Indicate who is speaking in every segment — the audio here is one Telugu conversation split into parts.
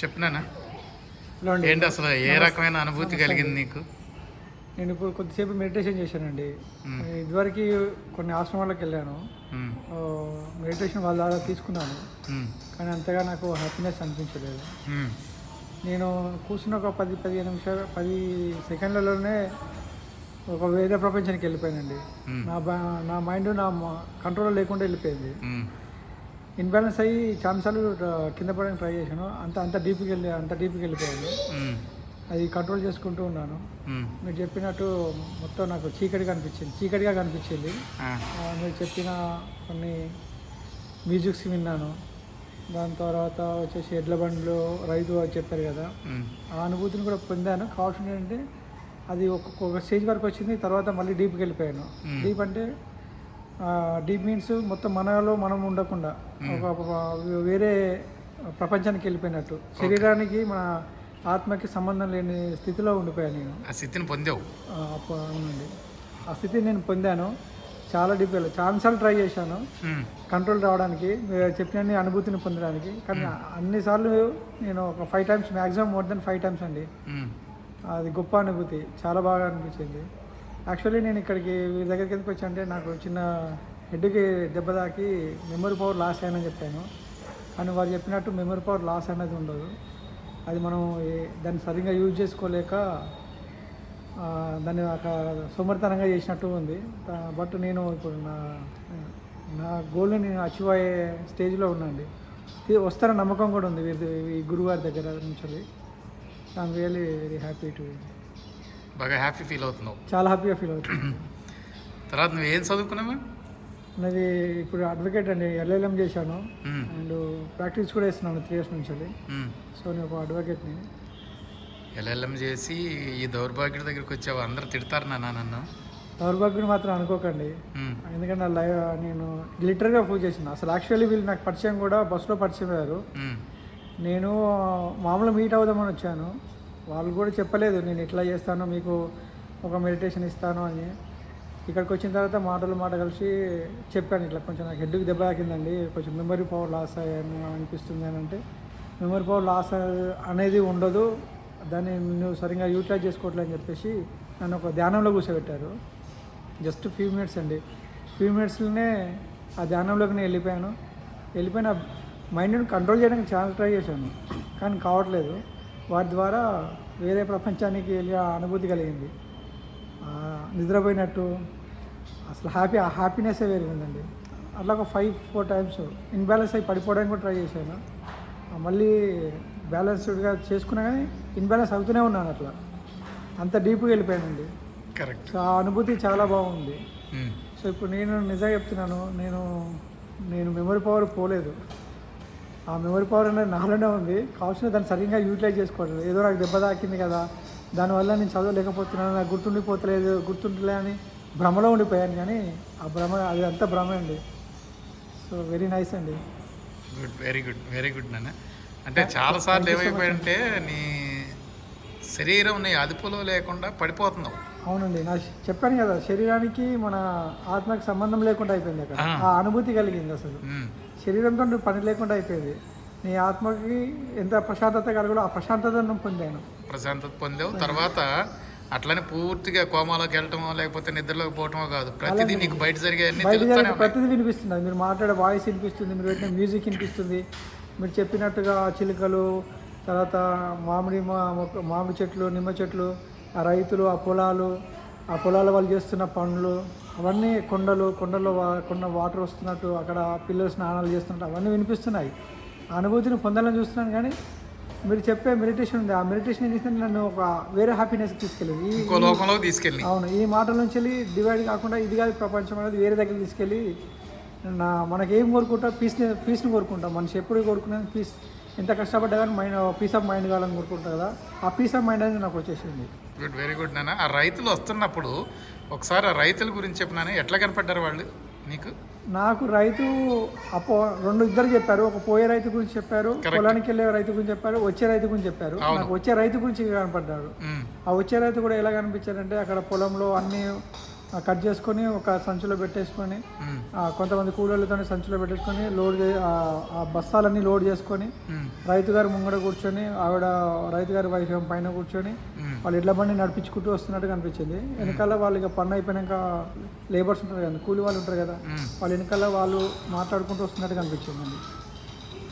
Speaker 1: చెప్పినానా? ఏంటి అసలు ఏ రకమైన అనుభూతి కలిగింది నీకు?
Speaker 2: నేను ఇప్పుడు కొద్దిసేపు మెడిటేషన్ చేశానండి. ఇదివరకు కొన్ని ఆశ్రమాలకు వెళ్ళాను. మెడిటేషన్ వాళ్ళ ద్వారా తీసుకున్నాను. కానీ అంతగా నాకు హ్యాపీనెస్ అనిపించలేదు. నేను కూర్చున్న ఒక పది పదిహేను నిమిషాలు పది సెకండ్లలోనే ఒక వేరే ప్రపంచానికి వెళ్ళిపోయానండి. నా బా నా మైండ్ నా కంట్రోల్ లేకుండా వెళ్ళిపోయింది. ఇన్బ్యాలెన్స్ అయ్యి చాలాసార్లు కింద పడడానికి ట్రై చేశాను. అంత అంత డీప్కి వెళ్ళి అంత డీప్కి వెళ్ళిపోయాను. అది కంట్రోల్ చేసుకుంటూ ఉన్నాను. మీరు చెప్పినట్టు మొత్తం నాకు చీకటిగా అనిపించింది. చీకటిగా కనిపించింది. మీరు చెప్పిన కొన్ని మ్యూజిక్స్ విన్నాను. దాని తర్వాత వచ్చేసి ఎడ్ల బండ్లు రైతు అని చెప్పారు కదా. ఆ అనుభూతిని కూడా పొందాను. కావాల్సింది ఏంటంటే అది ఒక్కొక్క ఒక స్టేజ్ వరకు వచ్చింది. తర్వాత మళ్ళీ డీప్కి వెళ్ళిపోయాను. డీప్ అంటే డీప్ మీన్స్ మొత్తం మనలో మనం ఉండకుండా ఒక ఒక వేరే ప్రపంచానికి వెళ్ళిపోయినట్టు. శరీరానికి మన ఆత్మకి సంబంధం లేని స్థితిలో ఉండిపోయాను నేను.
Speaker 1: ఆ స్థితిని పొందావు?
Speaker 2: అవునండి. ఆ స్థితిని నేను పొందాను. చాలా డీప్ వెళ్ళి చాలాసార్లు ట్రై చేశాను. కంట్రోల్ రావడానికి మీరు చెప్పిన అనుభూతిని పొందడానికి. కానీ అన్నిసార్లు నేను ఒక five times maximum more than five times అండి. అది గొప్ప అనుభూతి. చాలా బాగా అనిపించింది. యాక్చువల్లీ నేను ఇక్కడికి వీరి దగ్గరికి ఎందుకు వచ్చా అంటే నాకు చిన్న హెడ్కి దెబ్బ తాకి మెమరీ పవర్ లాస్ అయ్యానని చెప్పాను. కానీ వారు చెప్పినట్టు మెమరీ పవర్ లాస్ అనేది ఉండదు. అది మనం దాన్ని సరిగ్గా యూజ్ చేసుకోలేక దాన్ని ఒక సోమరితనంగా చేసినట్టు ఉంది. బట్ నేను ఇప్పుడు నా నా గోల్ని నేను అచీవ్ అయ్యే స్టేజ్లో ఉన్నాండి ఇది వస్తారన్న నమ్మకం కూడా ఉంది వీరి ఈ గురువారి దగ్గర నుంచి. I'm really very happy to
Speaker 1: బాగా హ్యాపీ ఫీల్ అవుతున్నావు.
Speaker 2: చాలా హ్యాపీగా ఫీల్ అవుతుంది
Speaker 1: తర్వాత నువ్వు ఏం చదువుకున్నావా
Speaker 2: నాది ఇప్పుడు అడ్వకేట్ అండి ఎల్ఎల్ఎం చేశాను. అండ్ ప్రాక్టీస్ కూడా చేస్తున్నాను త్రీ ఇయర్స్ నుంచి. సో నేను ఒక అడ్వకేట్ని
Speaker 1: ఎల్ఎల్ఎం చేసి ఈ దౌర్భాగ్యుడి దగ్గరికి వచ్చావు అందరు తిడతారు నాన్న నన్ను.
Speaker 2: దౌర్భాగ్యం మాత్రం అనుకోకండి. ఎందుకంటే నా లైవ్ నేను లిటరల్గా పూజ చేసిన అసలు యాక్చువల్లీ వీళ్ళు నాకు పరిచయం కూడా బస్సులో పరిచయం అయ్యారు. నేను మామూలు మీట్ అవుదామని వచ్చాను. వాళ్ళు కూడా చెప్పలేదు నేను ఇట్లా చేస్తాను మీకు ఒక మెడిటేషన్ ఇస్తాను అని. ఇక్కడికి వచ్చిన తర్వాత మాటలు మాట కలిసి చెప్పాను ఇట్లా కొంచెం నాకు హెడ్కి దెబ్బ తాకిందండి కొంచెం మెమరీ పవర్ లాస్ అయ్యాను అనిపిస్తుంది అని అంటే మెమరీ పవర్ లాస్ అనేది ఉండదు దాన్ని నువ్వు సరిగ్గా యూటిలైజ్ చేసుకోవట్లే అని చెప్పేసి నన్ను ఒక ధ్యానంలో కూర్చోబెట్టారు. జస్ట్ ఫ్యూ మినిట్స్ అండి. ఫ్యూ మినిట్స్లోనే ఆ ధ్యానంలోకి నేను వెళ్ళిపోయాను. వెళ్ళిపోయిన మైండ్ని కంట్రోల్ చేయడానికి చాలా ట్రై చేశాను కానీ కావట్లేదు. వాటి ద్వారా వేరే ప్రపంచానికి వెళ్ళి ఆ అనుభూతి కలిగింది. నిద్రపోయినట్టు అసలు హ్యాపీ ఆ హ్యాపీనెస్ వేరే ఉందండి అట్లా ఒక ఫైవ్ ఫోర్ టైమ్స్ ఇన్బ్యాలెన్స్ అయి పడిపోవడానికి కూడా ట్రై చేశాను. మళ్ళీ బ్యాలెన్స్డ్గా చేసుకున్నా కానీ ఇన్బ్యాలెన్స్ అవుతూనే ఉన్నాను అట్లా. అంత డీప్గా వెళ్ళిపోయానండి.
Speaker 1: కరెక్ట్
Speaker 2: సో ఆ అనుభూతి చాలా బాగుంది.
Speaker 1: ఉమ్,
Speaker 2: సో ఇప్పుడు నేను నిజంగా చెప్తున్నాను నేను నేను మెమరీ పవర్ పోలేదు. ఆ మెమరీ పవర్ అనేది నాలోనే ఉంది. కావాల్సిన దాన్ని సరిగ్గా యూటిలైజ్ చేసుకోవట్లేదు. ఏదో నాకు దెబ్బ తాకింది కదా దానివల్ల నేను చదవలేకపోతున్నాను నాకు గుర్తుండిపోతలేదు గుర్తుండలే అని భ్రమలో ఉండిపోయాను కానీ ఆ భ్రమ అది అంతా భ్రమ అండి. సో వెరీ నైస్ అండి.
Speaker 1: Good very good very good నాన్న. అంటే చాలా సార్లు ఏమైపోయాయంటే నీ శరీరం నీ అదుపులో లేకుండా పడిపోతున్నావు.
Speaker 2: అవునండి. నా చెప్పాను కదా శరీరానికి మన ఆత్మకి సంబంధం లేకుండా అయిపోయింది అక్కడ.
Speaker 1: ఆ.
Speaker 2: అనుభూతి కలిగింది అసలు. శరీరంతో నువ్వు పని లేకుండా అయిపోయింది. నీ ఆత్మకి ఎంత ప్రశాంతత కలగలో ఆ ప్రశాంతతను పొందాను.
Speaker 1: ప్రశాంతత పొందావు. తర్వాత అట్లనే పూర్తిగా కోమాలోకి వెళ్ళటమో లేకపోతే నిద్రలోకి పోవటమో కాదు. ప్రతిదీ నీకు బయట జరిగే
Speaker 2: ప్రతిదీ వినిపిస్తుంది. మీరు మాట్లాడే వాయిస్ వినిపిస్తుంది మీరు పెట్టిన మ్యూజిక్ వినిపిస్తుంది. మీరు చెప్పినట్టుగా చిలుకలు తర్వాత మామిడి మామిడి చెట్లు నిమ్మ చెట్లు ఆ రైతులు ఆ పొలాలు ఆ పొలాల వాళ్ళు చేస్తున్న పనులు అవన్నీ కొండలు కొండలో వా- కొండ వాటర్ వస్తున్నట్టు అక్కడ పిల్లలు స్నానాలు చేస్తున్నట్టు అవన్నీ వినిపిస్తున్నాయి. ఆ అనుభూతిని పొందాలని చూస్తున్నాను కానీ మీరు చెప్పే మెడిటేషన్ ఉంది. ఆ మెడిటేషన్ ఏం చేసిందంటే నన్ను ఒక వేరే హ్యాపీనెస్కి తీసుకెళ్ళింది. ఈ
Speaker 1: లోకంలోకి తీసుకెళ్ళి
Speaker 2: అవును ఈ మాటల నుంచి వెళ్ళి డివైడ్ కాకుండా ఇది కాదు ప్రపంచం అనేది వేరే దగ్గర తీసుకెళ్ళి నా మనకి ఏం కోరుకుంటా పీస్ని పీస్ని కోరుకుంటాం. మనిషి ఎప్పుడు కోరుకునేది పీస్ ఎంత కష్టపడ్డా కానీ మైండ్ పీస్ ఆఫ్ మైండ్ కావాలని కోరుకుంటా కదా. ఆ పీస్ ఆఫ్ మైండ్ అనేది నాకు వచ్చేసింది.
Speaker 1: గుడ్ వెరీ గుడ్ నాన్న. ఆ రైతులు వస్తున్నప్పుడు ఒకసారి ఆ రైతుల గురించి చెప్పినాను ఎట్లా కనపడ్డారు వాళ్ళు నీకు?
Speaker 2: నాకు రైతు అపో రెండు ఇద్దరు చెప్పారు. ఒక పోయే రైతు గురించి చెప్పారు. పొలానికి వెళ్ళే రైతు గురించి చెప్పారు. వచ్చే రైతు గురించి చెప్పారు. నాకు వచ్చే రైతు గురించి కనపడ్డాడు ఆ వచ్చే రైతు కూడా ఎలా కనిపించారంటే అక్కడ పొలంలో అన్ని కట్ చేసుకొని ఒక సంచిలో పెట్టేసుకొని కొంతమంది కూలీలతో సంచిలో పెట్టేసుకొని లోడ్ ఆ బస్తాలన్నీ లోడ్ చేసుకొని. రైతు గారు ముంగడ కూర్చొని ఆవిడ రైతు గారి వైఫ్ పైన కూర్చొని. వాళ్ళు ఎడ్ల బండి నడిపించుకుంటూ వస్తున్నట్టు కనిపించింది వెనకాల వాళ్ళు ఇక పన్ను అయిపోయాక లేబర్స్ ఉంటారు కదా కూలి వాళ్ళు ఉంటారు కదా. వాళ్ళ వెనకాల వాళ్ళు మాట్లాడుకుంటూ వస్తున్నట్టు కనిపించింది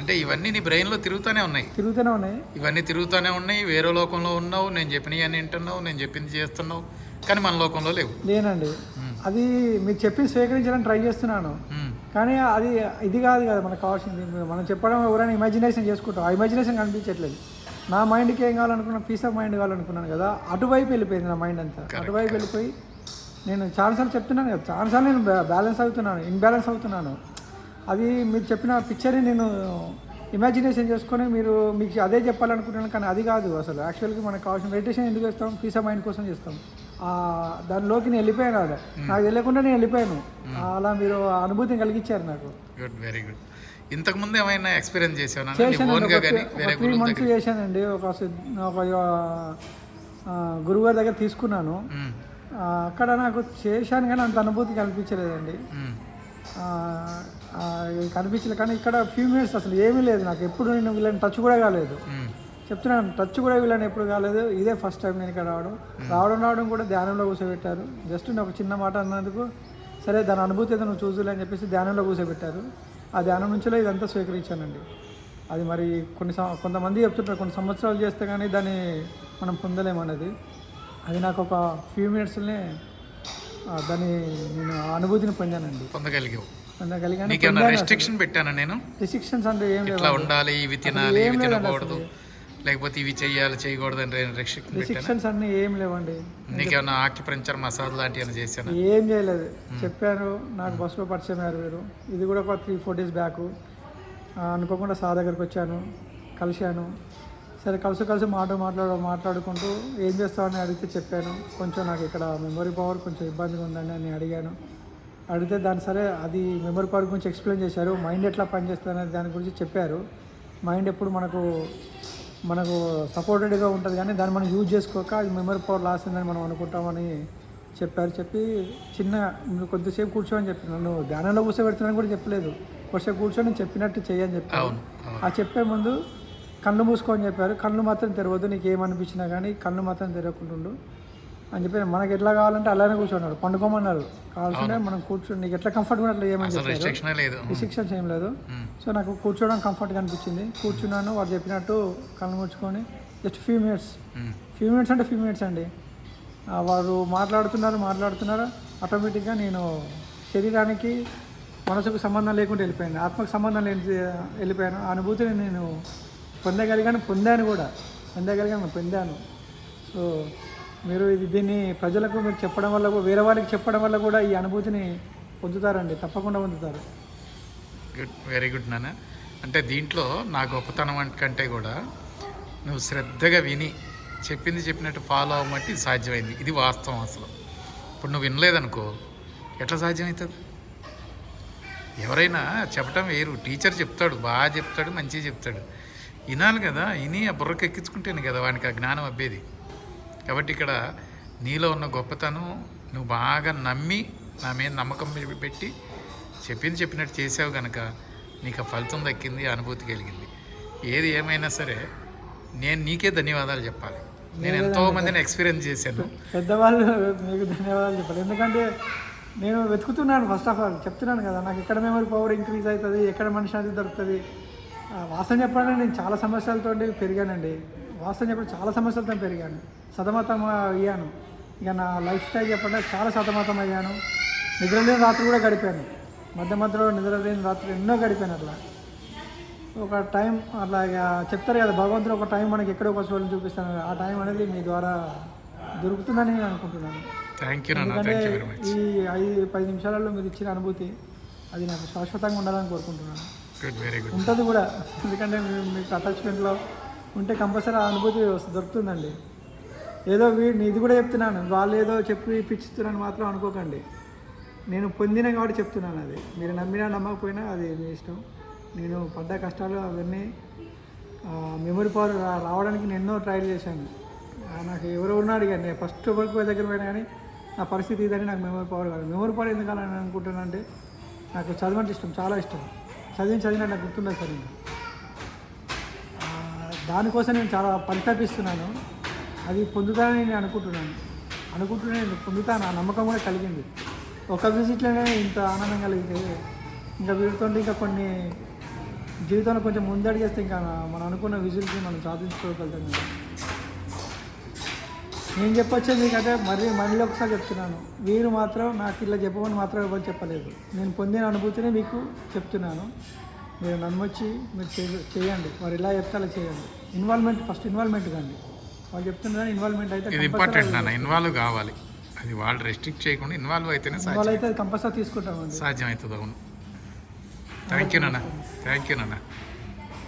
Speaker 1: అంటే ఇవన్నీ నీ బ్రెయిన్లో తిరుగుతూనే ఉన్నాయి?
Speaker 2: తిరుగుతూనే ఉన్నాయి.
Speaker 1: ఇవన్నీ తిరుగుతూనే ఉన్నాయి వేరే లోకంలో ఉన్నావు నేను చెప్పినవి అని వింటున్నావు నేను చెప్పింది చేస్తున్నావు. కానీ మన లోకంలో లేవు.
Speaker 2: లేనండి. అది మీరు చెప్పి స్వీకరించడానికి ట్రై చేస్తున్నాను. కానీ అది ఇది కాదు కదా మనకు కావాల్సింది. మనం చెప్పడం ఎవరైనా ఇమాజినేషన్ చేసుకుంటాం ఆ ఇమాజినేషన్ కనిపించట్లేదు. నా మైండ్కి ఏం కావాలనుకున్నా పీస్ ఆఫ్ మైండ్ కావాలనుకున్నాను కదా అటువైపు వెళ్ళిపోయింది నా మైండ్ అంతా. అటువైపు వెళ్ళిపోయి నేను చాలాసార్లు చెప్తున్నాను కదా చాలాసార్లు నేను బ్యా- బ్యాలెన్స్ అవుతున్నాను ఇన్బ్యాలెన్స్ అవుతున్నాను. అది మీరు చెప్పిన పిక్చర్ని నేను ఇమాజినేషన్ చేసుకొని మీరు మీకు అదే చెప్పాలనుకుంటున్నాను కానీ అది కాదు అసలు. యాక్చువల్గా మనకు కావాల్సిన మెడిటేషన్ ఎందుకు చేస్తాం? పీస్ ఆఫ్ మైండ్ కోసం చేస్తాం. దానిలోకి నేను వెళ్ళిపోయాను అది. నాకు తెలియకుండా నేను వెళ్ళిపోయాను. అలా మీరు అనుభూతిని కలిగించారు నాకు.
Speaker 1: Good very good. ఇంతకు ముందు ఏమైనా ఎక్స్పీరియన్స్ వేరే
Speaker 2: త్రీ
Speaker 1: గురువు
Speaker 2: మంత్స్ చేశానండి. ఒక ఒక ఆ, గురువుగారి దగ్గర తీసుకున్నాను. అక్కడ నాకు చేశాను కానీ అంత అనుభూతి కనిపించలేదండి. కనిపించలేదు కానీ ఇక్కడ ఫ్యూ మినిట్స్ అసలు ఏమీ లేదు నాకు. ఎప్పుడు నేను వీళ్ళని టచ్ కూడా కాలేదు. చెప్తున్నాను టచ్ కూడా వీళ్ళని ఎప్పుడు కాలేదు. ఇదే ఫస్ట్ టైం నేను ఇక్కడ రావడం. రావడం రావడం కూడా ధ్యానంలో కూర్చోబెట్టారు. జస్ట్ నేను ఒక చిన్న మాట అన్నందుకు సరే దాని అనుభూతి ఏదో నువ్వు చూసులే అని చెప్పేసి ధ్యానంలో కూర్చోబెట్టారు. ఆ ధ్యానం నుంచిలో ఇదంతా స్వీకరించానండి. అది మరి కొన్ని కొంతమంది చెప్తుంటారు కొన్ని సంవత్సరాలు చేస్తే కానీ దాన్ని మనం పొందలేమన్నది అది నాకు ఒక ఫ్యూ మినిట్స్లోనే దాన్ని నేను ఆ అనుభూతిని పొందానండి.
Speaker 1: పొందగలిగావు.
Speaker 2: పొందగలిగాను
Speaker 1: రెస్ట్రిక్షన్ పెట్టానా నేను?
Speaker 2: రిస్ట్రిక్షన్స్ అంటే ఏం లేవు
Speaker 1: ఇట్లా ఉండాలి ఇవి తినాలి ఇవి తినకూడదు? లేకపోతే ఇవి చెయ్యాలి చేయకూడదు అని రెస్ట్రిక్షన్
Speaker 2: రిస్ట్రిక్షన్స్ అన్నీ ఏం లేవండి.
Speaker 1: నీకేమన్నా ఆక్యుప్రెంచర్ మసాజ్ లాంటివి ఏమైనా చేశాను?
Speaker 2: ఏం చేయలేదు. చెప్పాను నాకు బస్సులో పరిచయం అయ్యారు మీరు ఇది కూడా ఒక త్రీ ఫోర్ డేస్ బ్యాక్ అనుకోకుండా సార్ దగ్గరికి వచ్చాను కలిశాను. సరే కలిసి కలిసి మాట మాట్లాడ మాట్లాడుకుంటూ ఏం చేస్తామని అడిగితే చెప్పాను. కొంచెం నాకు ఇక్కడ మెమరీ పవర్ కొంచెం ఇబ్బందిగా ఉందని అని అడిగాను. అడిగితే దాని సరే అది మెమరీ పవర్ గురించి ఎక్స్ప్లెయిన్ చేశారు. మైండ్ ఎట్లా పనిచేస్తుంది దాని గురించి చెప్పారు. మైండ్ ఎప్పుడు మనకు మనకు సపోర్టెడ్గా ఉంటుంది కానీ దాన్ని మనం యూజ్ చేసుకోక అది మెమరీ పవర్ లాస్ ఉందని మనం అనుకుంటామని చెప్పారు. చెప్పి చిన్న నువ్వు కొద్దిసేపు కూర్చోని చెప్పి నన్ను ధ్యానంలో కూర్చోబెడుతున్నాను కూడా చెప్పలేదు. కొద్దిసేపు కూర్చొని చెప్పినట్టు
Speaker 1: అవును అవును.
Speaker 2: ఆ చెప్పే ముందు కళ్ళు మూసుకొని చెప్పారు. కళ్ళు మాత్రం తెరవద్దు నీకు ఏమనిపించినా కానీ కళ్ళు మాత్రం తెరవకుండా అని చెప్పి మనకి ఎట్లా కావాలంటే అలానే కూర్చున్నాడు. పండుకోమన్నారు కావాల్సింటే మనం కూర్చొని నీకు ఎట్లా కంఫర్ట్ కూడా అట్లా ఏమని చెప్పారు రిస్ట్రిక్షన్స్ ఏం లేదు.
Speaker 1: మ్మ్.
Speaker 2: సో నాకు కూర్చోవడం కంఫర్ట్గా అనిపించింది. కూర్చున్నాను వాడు చెప్పినట్టు కళ్ళు ముడుచుకొని just few minutes. Few minutes అంటే ఫ్యూ మినిట్స్ అండి. వారు మాట్లాడుతున్నారు మాట్లాడుతున్నారు ఆటోమేటిక్గా నేను శరీరానికి మనసుకు సంబంధం లేకుండా వెళ్ళిపోయాను. ఆత్మకు సంబంధం లేని వెళ్ళిపోయాను. ఆ అనుభూతిని నేను పొందగలిగాను పొందాను కూడా. పొందగలిగాను పొందాను. సో మీరు ఇది దీన్ని ప్రజలకు మీరు చెప్పడం వల్ల వేరే వాళ్ళకి చెప్పడం వల్ల కూడా ఈ అనుభూతిని పొందుతారండి. తప్పకుండా పొందుతారు.
Speaker 1: గుడ్ వెరీ గుడ్ నాన్న. అంటే దీంట్లో నా గొప్పతనం కంటే కూడా నువ్వు శ్రద్ధగా విని చెప్పింది చెప్పినట్టు ఫాలో అవ్వమంటే ఇది సాధ్యమైంది. ఇది వాస్తవం అసలు. ఇప్పుడు నువ్వు వినలేదనుకో ఎట్లా సాధ్యమవుతుంది ఎవరైనా చెప్పటం వేరు. టీచర్ చెప్తాడు బాగా చెప్తాడు మంచిగా చెప్తాడు. వినాలి కదా. విని ఆ బుర్రకెక్కించుకుంటేనే కదా వానికి ఆ జ్ఞానం అబ్బేది. కాబట్టి ఇక్కడ నీలో ఉన్న గొప్పతనం నువ్వు బాగా నమ్మి నా మీద నమ్మకం పెట్టి చెప్పింది చెప్పినట్టు చేసావు కనుక నీకు ఆ ఫలితం దక్కింది అనుభూతి కలిగింది. ఏది ఏమైనా సరే నేను నీకే ధన్యవాదాలు చెప్పాలి. నేను ఎంతో మందిని ఎక్స్పీరియన్స్ చేశాను.
Speaker 2: పెద్దవాళ్ళు మీకు ధన్యవాదాలు చెప్పాలి. ఎందుకంటే నేను వెతుకుతున్నాను ఫస్ట్ ఆఫ్ ఆల్ చెప్తున్నాను కదా నాకు ఎక్కడ మెమరీ పవర్ ఇంక్రీజ్ అవుతుంది ఎక్కడ మనిషి దొరుకుతుంది. ఆ, వాస్తవం చెప్పాలంటే నేను చాలా సమస్యలతో పెరిగానండి. వాస్తవం చెప్పడం చాలా సమస్యలతో పెరిగాను. సతమతం అయ్యాను ఇక నా లైఫ్ స్టైల్ చెప్పంటే చాలా సతమతం అయ్యాను నిద్రలేని రాత్రి కూడా గడిపాను. మధ్య మధ్యలో నిద్రలేని రాత్రి ఎన్నో గడిపాను అట్లా. ఒక టైం అట్లా ఇక చెప్తారు కదా భగవంతుడు ఒక టైం మనకి ఎక్కడో ఒక చోటు చూపిస్తాను ఆ టైం అనేది మీ ద్వారా దొరుకుతుందని నేను అనుకుంటున్నాను. ఎందుకంటే ఈ ఐదు పది నిమిషాలలో మీరు ఇచ్చిన అనుభూతి అది నాకు శాశ్వతంగా ఉండాలని కోరుకుంటున్నాను. ఉంటుంది కూడా. ఎందుకంటే మీకు అటాచ్మెంట్లో ఉంటే కంపల్సరీ ఆ అనుభూతి వస్తు- దొరుకుతుందండి. ఏదో వీ- ఇది కూడా చెప్తున్నాను. వాళ్ళు ఏదో చెప్పి ఇప్పించుతున్నాను మాత్రం అనుకోకండి. నేను పొందిన కాబట్టి చెప్తున్నాను అది. మీరు నమ్మినా నమ్మకపోయినా అది మీ ఇష్టం. నేను పడ్డ కష్టాలు అవన్నీ మెమరీ పవర్ రావడానికి నేను ఎన్నో ట్రైల్ చేశాను. నాకు ఎవరు ఉన్నాడు కానీ ఫస్ట్ వరకు దగ్గర పోయినా కానీ నా పరిస్థితి ఇదని నాకు మెమరీ పవర్ కాదు. మెమరీ పవర్ ఎందుకు అని అనుకుంటున్నాను అంటే నాకు చదవంటే ఇష్టం చాలా ఇష్టం. చదివిన చదివిన నాకు గుర్తుండదు సార్ దానికోసం నేను చాలా పరితపిస్తున్నాను. అది పొందుతానని నేను అనుకుంటున్నాను. అనుకుంటున్నాను పొందుతాను ఆ నమ్మకం కూడా కలిగింది. ఒక విజిట్లోనే ఇంత ఆనందం కలిగితే ఇంకా వీటితో ఇంకా కొన్ని జీవితంలో కొంచెం ముందడిగేస్తే ఇంకా మనం అనుకున్న విజిల్కి మనం సాధించుకోగలుగుతాం కదా. నేను చెప్పొచ్చే మీకంటే మరీ మళ్ళీ ఒకసారి చెప్తున్నాను. వీరు మాత్రం నాకు ఇలా చెప్పమని మాత్రం ఎవరు చెప్పలేదు. నేను పొందిన అనుభూతిని మీకు చెప్తున్నాను. మీరు నమ్మొచ్చి మీరు చేయ- చేయండి. వారు ఇలా చెప్తే అలా చేయండి. ఇన్వాల్వ్మెంట్ ఫస్ట్ ఇన్వాల్వ్మెంట్ కండి. వాళ్ళు చెప్తున్నారు ఇన్వాల్వ్మెంట్ అయితే
Speaker 1: ఇది ఇంపార్టెంట్ నాన్న ఇన్వాల్వ్ కావాలి. అది వాళ్ళు రెస్ట్రిక్ట్ చేయకుండా ఇన్వాల్వ్ అయితేనే సాధ్యం.
Speaker 2: అయితే కంపల్సరీ
Speaker 1: సాధ్యం అవుతుంది అవును. థ్యాంక్ యూ నాన్న. థ్యాంక్ యూ నాన్న.